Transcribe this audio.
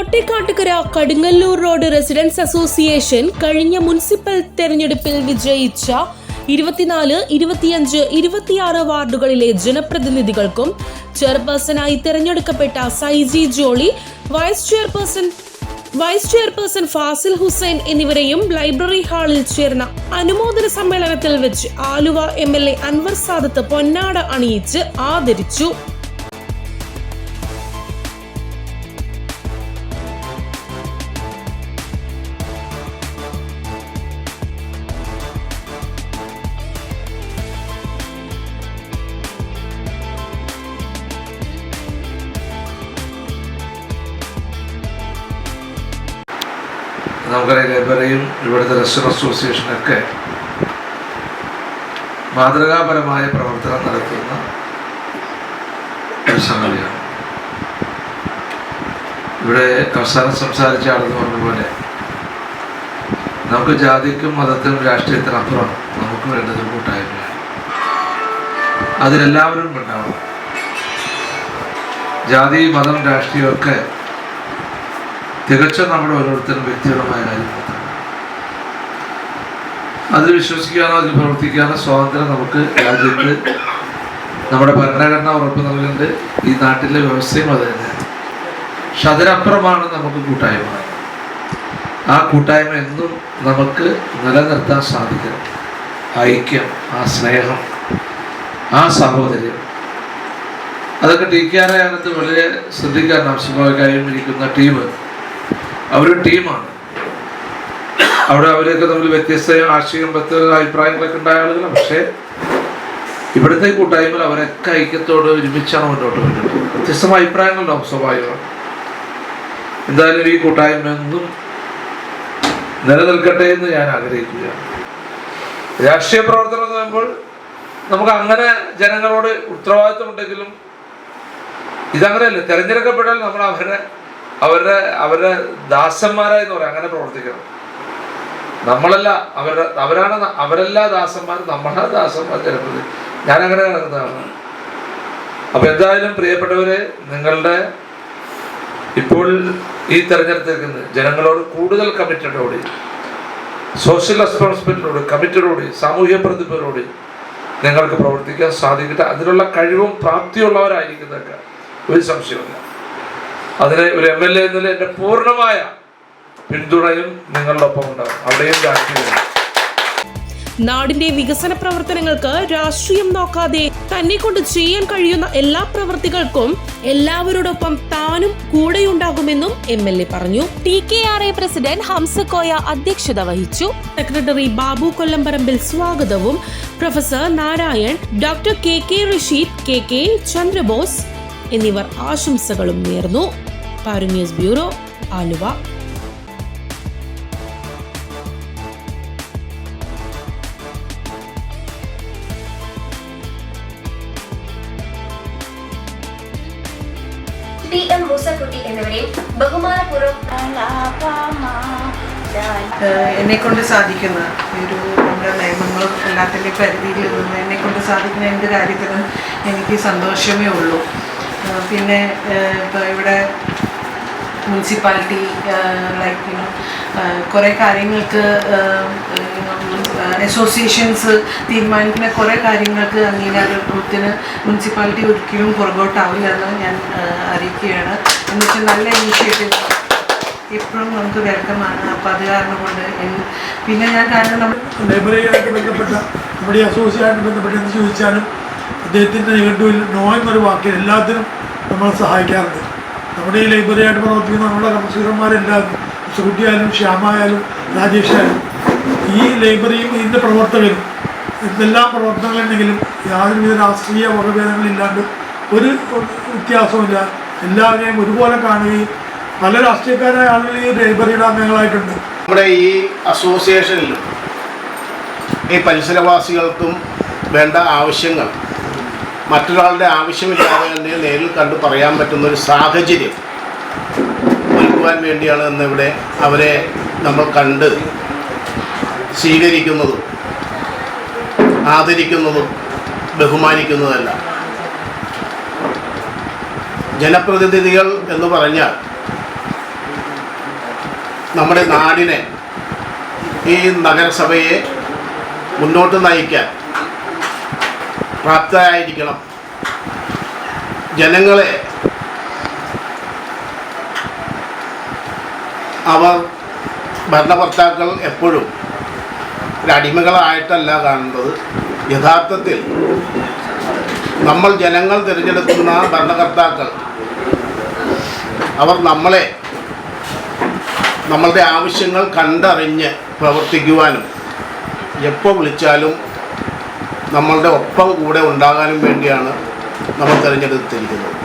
Thettikkattukara Kadungallur road residence association കഴിഞ്ഞ municipal തെരഞ്ഞെടുപ്പിൽ വിജയിച്ച ഇരുപത്തിനാല് ഇരുപത്തിയഞ്ച് ഇരുപത്തിയാറ് വാർഡുകളിലെ ജനപ്രതിനിധികൾക്കും ചെയർപേഴ്സണായി തെരഞ്ഞെടുക്കപ്പെട്ട Saiji Jolly vice chairperson vice chairperson Fasil Hussain എന്നിവരെയും ലൈബ്രറി ഹാളിൽ ചേർന്ന അനുമോദന സമ്മേളനത്തിൽ വെച്ച് Aluva M L A Anwar Sadath പൊന്നാട അണിയിച്ച് ആദരിച്ചു. നമുക്കറിയാം ലൈബ്രറിയും ഇവിടുത്തെ റെസ്റ്റോറന്റ് അസോസിയേഷനൊക്കെ മാതൃകാപരമായ പ്രവർത്തനം നടത്തുന്ന ഒരു സംഗതിയാണ്. ഇവിടെ അവസാനം സംസാരിച്ച ആളെന്ന് പറഞ്ഞ പോലെ നമുക്ക് ജാതിക്കും മതത്തിനും രാഷ്ട്രീയത്തിനപ്പുറം നമുക്ക് വേണ്ടത് കൂട്ടായ്മയാണ്. അതിലെല്ലാവരും ഉണ്ടാവണം. ജാതി മതം രാഷ്ട്രീയമൊക്കെ തികച്ചും നമ്മുടെ ഓരോരുത്തരും വ്യക്തിപരമായ കാര്യം അതിൽ വിശ്വസിക്കാനോ അതിൽ പ്രവർത്തിക്കാനോ സ്വാതന്ത്ര്യം നമുക്ക് രാജ്യത്ത് നമ്മുടെ ഭരണഘടന ഉറപ്പ് നൽകുന്നുണ്ട്. ഈ നാട്ടിലെ വ്യവസ്ഥയും അത് തന്നെയാണ്. പക്ഷെ അതിനപ്പുറമാണ് നമുക്ക് കൂട്ടായ്മ. ആ കൂട്ടായ്മ എന്നും നമുക്ക് നിലനിർത്താൻ സാധിക്കണം. ഐക്യം ആ സ്നേഹം ആ സഹോദര്യം. അതൊക്കെ ടി കെ ആർ വളരെ ശ്രദ്ധിക്കാൻ ആവശ്യമായും ഇരിക്കുന്ന ടീം അവരൊരു ടീമാണ്. അവിടെ അവരൊക്കെ തമ്മിൽ വ്യത്യസ്ത ആശയം വ്യത്യസ്ത അഭിപ്രായങ്ങളൊക്കെ ഉണ്ടായ ആളുകളാണ് പക്ഷേ ഇവിടുത്തെ കൂട്ടായ്മയിൽ അവരൊക്കെ ഐക്യത്തോട് ഒരുമിച്ചാണ് മുന്നോട്ട് പോകുന്നത് വ്യത്യസ്തമായ അഭിപ്രായങ്ങളുണ്ടാവും സ്വാഭാവികമാണ് എന്തായാലും ഈ കൂട്ടായ്മ എന്നും നിലനിൽക്കട്ടെ എന്ന് ഞാൻ ആഗ്രഹിക്കുകയാണ്. രാഷ്ട്രീയ പ്രവർത്തനം എന്ന് പറയുമ്പോൾ നമുക്ക് അങ്ങനെ ജനങ്ങളോട് ഉത്തരവാദിത്വം ഉണ്ടെങ്കിലും ഇതങ്ങനെയല്ല. തിരഞ്ഞെടുക്കപ്പെട്ടാൽ നമ്മൾ അവരുടെ അവരുടെ അവരുടെ ദാസന്മാരായി എന്ന് പറയാം. അങ്ങനെ പ്രവർത്തിക്കണം. നമ്മളല്ല അവരുടെ അവരാണ് അവരല്ല ദാസന്മാർ നമ്മളാ ദാസന്മാർ ജനപ്രതി ഞാൻ അങ്ങനെ കിടക്കുന്നതാണ് അപ്പൊ എന്തായാലും പ്രിയപ്പെട്ടവരെ നിങ്ങളുടെ ഇപ്പോൾ ഈ തെരഞ്ഞെടുത്തിരിക്കുന്നത് ജനങ്ങളോട് കൂടുതൽ കമ്മിറ്റഡോടെ സോഷ്യൽ റെസ്പോൺസിബിലിറ്റിയോട് കമ്മിറ്റഡോടെ സാമൂഹ്യ പ്രതിഭയോട് നിങ്ങൾക്ക് പ്രവർത്തിക്കാൻ സാധിക്കട്ടെ. അതിനുള്ള കഴിവും പ്രാപ്തിയുള്ളവരായിരിക്കുന്നതൊക്കെ ഒരു സംശയമില്ല അതിന് ഒരു എം എൽ എ എന്നതിൽ എന്റെ പൂർണമായ പിന്തുണയും നിങ്ങളുടെ ഒപ്പം ഉണ്ടാകും അവിടെയും രാഷ്ട്രീയം നാടിന്റെ വികസന പ്രവർത്തനങ്ങൾക്ക് രാഷ്ട്രീയം നോക്കാതെ തന്നെ കൊണ്ട് ചെയ്യാൻ കഴിയുന്ന എല്ലാ പ്രവർത്തികൾക്കും എല്ലാവരോടൊപ്പം താനും കൂടെയുണ്ടാകുമെന്നും എം എൽ എ പറഞ്ഞു. T K R A president Hamzakoya അധ്യക്ഷത വഹിച്ചു. സെക്രട്ടറി ബാബു കൊല്ലംപറമ്പിൽ സ്വാഗതവും. Professor Narayan doctor K K Rasheed K K Chandrabose എന്നിവർ ആശംസകളും നേർന്നു. Paru news bureau Aluva. T M Moosakutty എന്നിവരെയും ബഹുമാനപൂർവം എന്നെ കൊണ്ട് സാധിക്കുന്ന ഒരു നമ്മുടെ നിയമങ്ങളും എല്ലാത്തിന്റെ പരിധിയിൽ നിന്ന് എന്നെ കൊണ്ട് സാധിക്കുന്ന എന്ത് കാര്യത്തിനും എനിക്ക് സന്തോഷമേ ഉള്ളൂ. പിന്നെ ഇപ്പോൾ ഇവിടെ മുനിസിപ്പാലിറ്റി ലൈക്ക് യുനോ കുറേ കാര്യങ്ങൾക്ക് അസോസിയേഷൻസ് തീരുമാനിക്കുന്ന കുറേ കാര്യങ്ങൾക്ക് അംഗീകാരത്തിന് മുനിസിപ്പാലിറ്റി ഒരിക്കലും പുറകോട്ടാവില്ല എന്ന് ഞാൻ അറിയിക്കുകയാണ്. എന്ന് വെച്ചാൽ നല്ല ഇനിഷ്യേറ്റീവ് എപ്പോഴും നമുക്ക് വ്യക്തമാണ്. അപ്പോൾ അത് കാരണം കൊണ്ട് പിന്നെ ഞാൻ കാരണം നമ്മൾ ലൈബ്രറിയുമായിട്ട് ബന്ധപ്പെട്ട നമ്മുടെ അസോസിയായിട്ട് ബന്ധപ്പെട്ട് എന്ത് ചോദിച്ചാലും അദ്ദേഹത്തിന്റെ നിഘണ്ടുവിൽ നോ എന്നൊരു വാക്കിൽ എല്ലാത്തിനും നമ്മളെ സഹായിക്കാറുണ്ട്. നമ്മുടെ ഈ ലൈബ്രറിയായിട്ട് പ്രവർത്തിക്കുന്ന നമ്മുടെ കൗൺസിലർമാരെല്ലാവരും ശ്രുതിയായാലും ശ്യാമായാലും രാജേഷായാലും ഈ ലൈബ്രറിയും ഇതിന്റെ പ്രവർത്തകരും എന്തെല്ലാം പ്രവർത്തനങ്ങളുണ്ടെങ്കിലും യാതൊരുവിധ രാഷ്ട്രീയ വകഭേദങ്ങളില്ലാണ്ട് ഒരു വ്യത്യാസവുമില്ല. എല്ലാവരെയും ഒരുപോലെ കാണുകയും പല രാഷ്ട്രീയക്കാരായ ആളുകൾ ഈ ലൈബ്രറിയുടെ അംഗങ്ങളായിട്ടുണ്ട് നമ്മുടെ ഈ അസോസിയേഷനിലും ഈ പരിസരവാസികൾക്കും വേണ്ട ആവശ്യങ്ങൾ മറ്റൊരാളുടെ ആവശ്യമില്ലാതെ തന്നെ നേരിൽ കണ്ട് പറയാൻ പറ്റുന്ന ഒരു സാഹചര്യം ഒരുക്കുവാൻ വേണ്ടിയാണ് ഇന്നിവിടെ അവരെ നമ്മൾ കണ്ട് സ്വീകരിക്കുന്നതും ആദരിക്കുന്നതും ബഹുമാനിക്കുന്നതല്ല. ജനപ്രതിനിധികൾ എന്ന് പറഞ്ഞാൽ നമ്മുടെ നാടിനെ ഈ നഗരസഭയെ മുന്നോട്ട് നയിക്കാൻ പ്രാപ്തരായിരിക്കണം. ജനങ്ങളെ അവർ ഭരണകർത്താക്കൾ എപ്പോഴും ഒരടിമകളായിട്ടല്ല കാണുന്നത്. യഥാർത്ഥത്തിൽ നമ്മൾ ജനങ്ങൾ തിരഞ്ഞെടുക്കുന്ന ഭരണകർത്താക്കൾ അവർ നമ്മളെ നമ്മളുടെ ആവശ്യങ്ങൾ കണ്ടറിഞ്ഞ് പ്രവർത്തിക്കുവാനും എപ്പോൾ വിളിച്ചാലും നമ്മളുടെ ഒപ്പം കൂടെ ഉണ്ടാകാനും വേണ്ടിയാണ് നമ്മൾ തിരഞ്ഞെടുത്തിരിക്കുന്നത്.